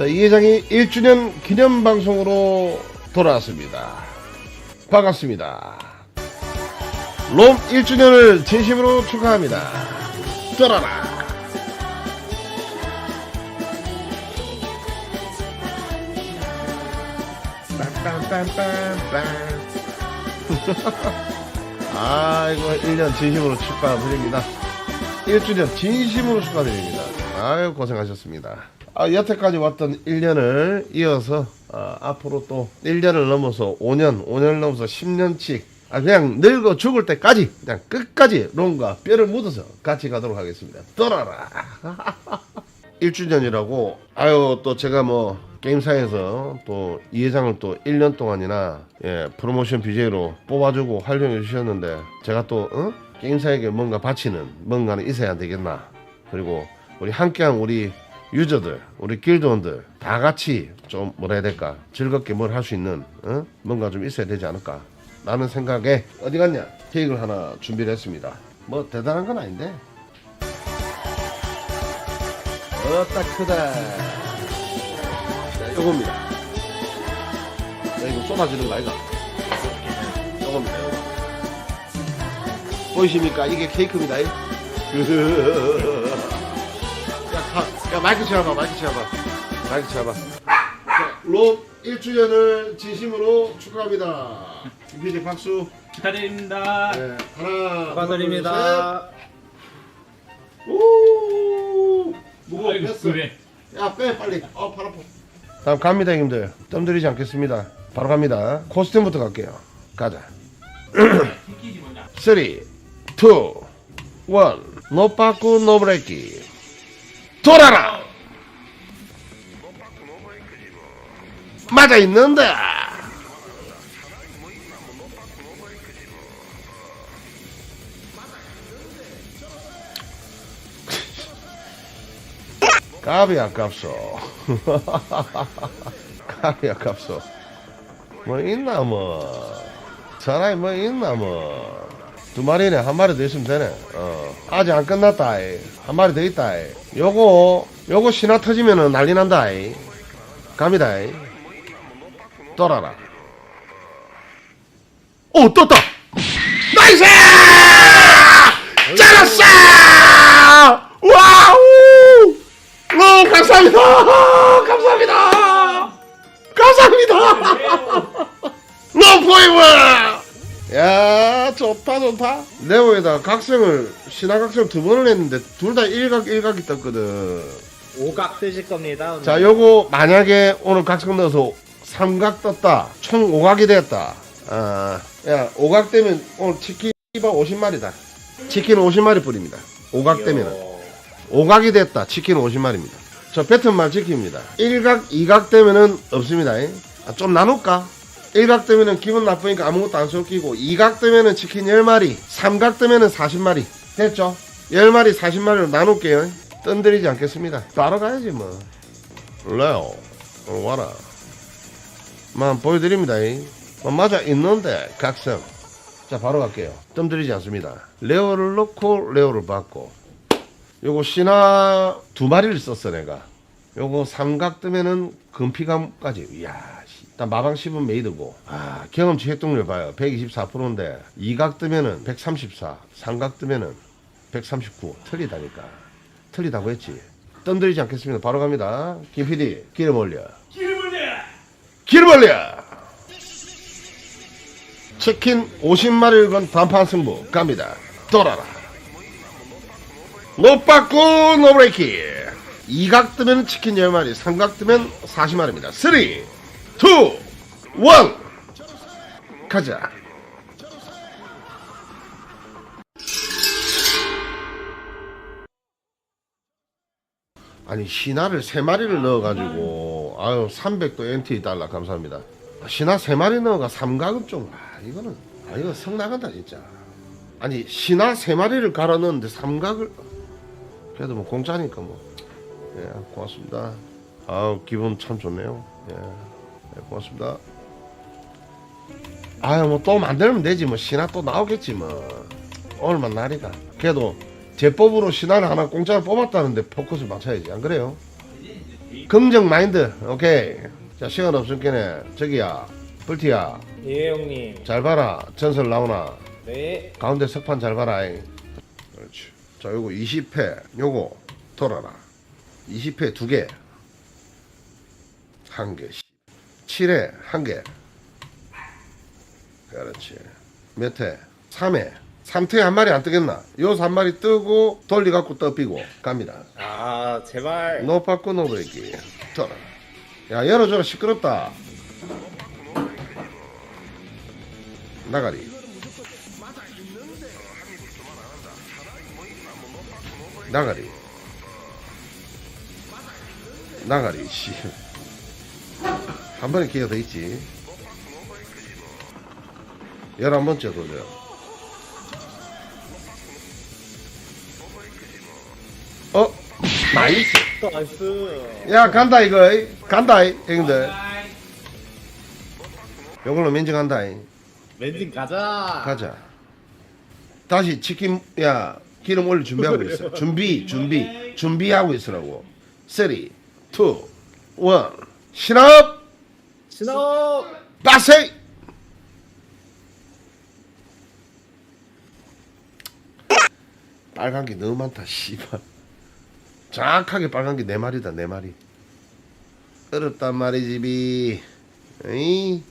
자, 이 회장이 1주년 기념 방송으로 돌아왔습니다. 반갑습니다. 롬 1주년을 진심으로 축하합니다. 떠라라! 아이고 1년 진심으로 축하드립니다. 1주년 진심으로 축하드립니다. 아유 고생하셨습니다. 아, 여태까지 왔던 1년을 이어서 아, 앞으로 또 1년을 넘어서 5년, 5년을 넘어서 10년씩 아, 그냥 늙어 죽을 때까지 그냥 끝까지 롱과 뼈를 묻어서 같이 가도록 하겠습니다. 떠나라. 1주년이라고 아유 또 제가 뭐 게임사에서 또 이 회장을 또 1년 동안이나 예, 프로모션 BJ로 뽑아주고 활용해 주셨는데 제가 또 어? 게임사에게 뭔가 바치는 뭔가는 있어야 되겠나 그리고 우리 함께한 우리 유저들 우리 길드원들 다 같이 좀 뭐라 해야 될까 즐겁게 뭘 할 수 있는 어? 뭔가 좀 있어야 되지 않을까 라는 생각에 어디 갔냐 케이크를 하나 준비를 했습니다 뭐 대단한 건 아닌데 어따 크다. 자, 요겁니다. 자, 이거 쏟아지는 거 아이가? 요겁니다. 보이십니까? 이게 케이크입니다. 이. 야, 마이크 채워봐, 마이크 채워봐. 마이크 채워봐. 자, 롬 1주년을 진심으로 축하합니다. 김PD 박수. 축하드립니다. 네, 하나, 축하드립니다. 둘, 셋. 오! 무거워, 아이고, 뺐어. 그래. 야, 빼, 빨리. 어, 팔 아파. 다음 갑니다, 형님들. 뜸 들이지 않겠습니다. 바로 갑니다. 코스튬부터 갈게요. 가자. 키키지 뭐냐? 3, 2, 1. 노 빠꾸, 노 브레이키. 돌아라! 맞아 있는데! 까비 아깝소. 까비 아깝소. 뭐 있나 뭐. 사람이 뭐 있나 뭐. 두 마리네 한 마리 더 있으면 되네. 어. 아직 안 끝났다. 이. 한 마리 더 있다. 이. 요거 요거 신화 터지면은 난리 난다. 이. 갑니다. 이. 떠라라. 오 떴다. 나이스! 잘했어! 와우! 네, 감사합니다. 감사합니다. 감사합니다. 노 포이브. 야, 좋다, 좋다. 네오에다 각성을, 신화 각성 두 번을 했는데, 둘 다 일각, 일각이 떴거든. 오각 뜨실 겁니다. 오늘. 자, 요거, 만약에 오늘 각성 넣어서 삼각 떴다. 총 오각이 됐다. 아, 야, 오각 되면 오늘 치킨 50마리다. 치킨 50마리 뿌립니다. 오각 되면은. 이야. 오각이 됐다. 치킨 50마리입니다. 저 뱉은 말 지킵니다. 1각, 2각 되면은 없습니다. 아, 좀 나눌까? 1각 되면은 기분 나쁘니까 아무것도 안 섞이고 2각 되면은 치킨 10마리, 3각 되면은 40마리. 됐죠? 10마리, 40마리로 나눌게요. 뜬들이지 않겠습니다. 따로 가야지 뭐. 레오, 어, 와라. 만 보여드립니다. 어, 맞아 있는데 각성. 자 바로 갈게요. 뜸들이지 않습니다. 레오를 넣고 레오를 받고 요거 신화 두 마리를 썼어 내가 요거 삼각 뜨면은 금피감까지 이야 씨. 일단 마방 10은 메이드고. 아. 경험치 활동률 봐요. 124%인데 이각 뜨면은 134 삼각 뜨면은 139 틀리다니까. 틀리다고 했지. 뜸들이지 않겠습니다. 바로 갑니다. 김 PD 기름 올려. 기름을내. 기름 올려! 치킨 50마리를 건 단판 승부. 갑니다. 돌아라. 노빠꾸 노브레이키. 이각 뜨면 치킨 10마리 삼각 뜨면 40마리입니다. 3 2 1 가자 아니 신화를 3마리를 넣어가지고 아유 300도 NT 달러 감사합니다 신화 3마리 넣어가 삼각은 좀 아, 이거는 아 이거 성 나간다 진짜 아니 신화 3마리를 갈아 넣었는데 삼각을 그래도 뭐 공짜니까 뭐. 예, 고맙습니다. 아우, 기분 참 좋네요. 예, 예, 고맙습니다. 아유, 뭐 또 만들면 되지. 뭐 신화 또 나오겠지 뭐. 오늘만 날이가. 그래도 제법으로 신화를 하나 공짜로 뽑았다는데 포커스 맞춰야지. 안 그래요? 긍정 마인드 오케이 자 시간 없으니까 저기야 불티야 예 형님. 잘 봐라 전설 나오나 네. 가운데 석판 잘 봐라 잉. 그렇지 자 요거 20회 요거 돌아라 20회 두개 한개 7회 한 개. 그렇지. 몇 회? 3회. 3퇴 한 마리 안 뜨겠나? 요서 한 마리 뜨고 돌리갖고 떠삐고 갑니다. 아 제발. 노 바꾸 노브레이키 돌아. 야 열어줘라. 시끄럽다. 나가리. 나가리. 나가리. 씨 한 번에 기회가 더 있지. 열한 번째 도전. 어? 나이스. 또 나이스. 야 간다 이거. 간다 이, 형들. 아이, 요걸로 면증한다. 이. 멘징 가자. 가자. 다시 치킨 야 기름 올릴 준비하고 있어. 준비 준비. 준비하고 있으라고. 3 2 1 신업 신호. 빠세! 빨간 게 너무 많다 씨발. 정확하게 빨간 게네 마리다 네 마리. 어렵단 말이지 비. 에이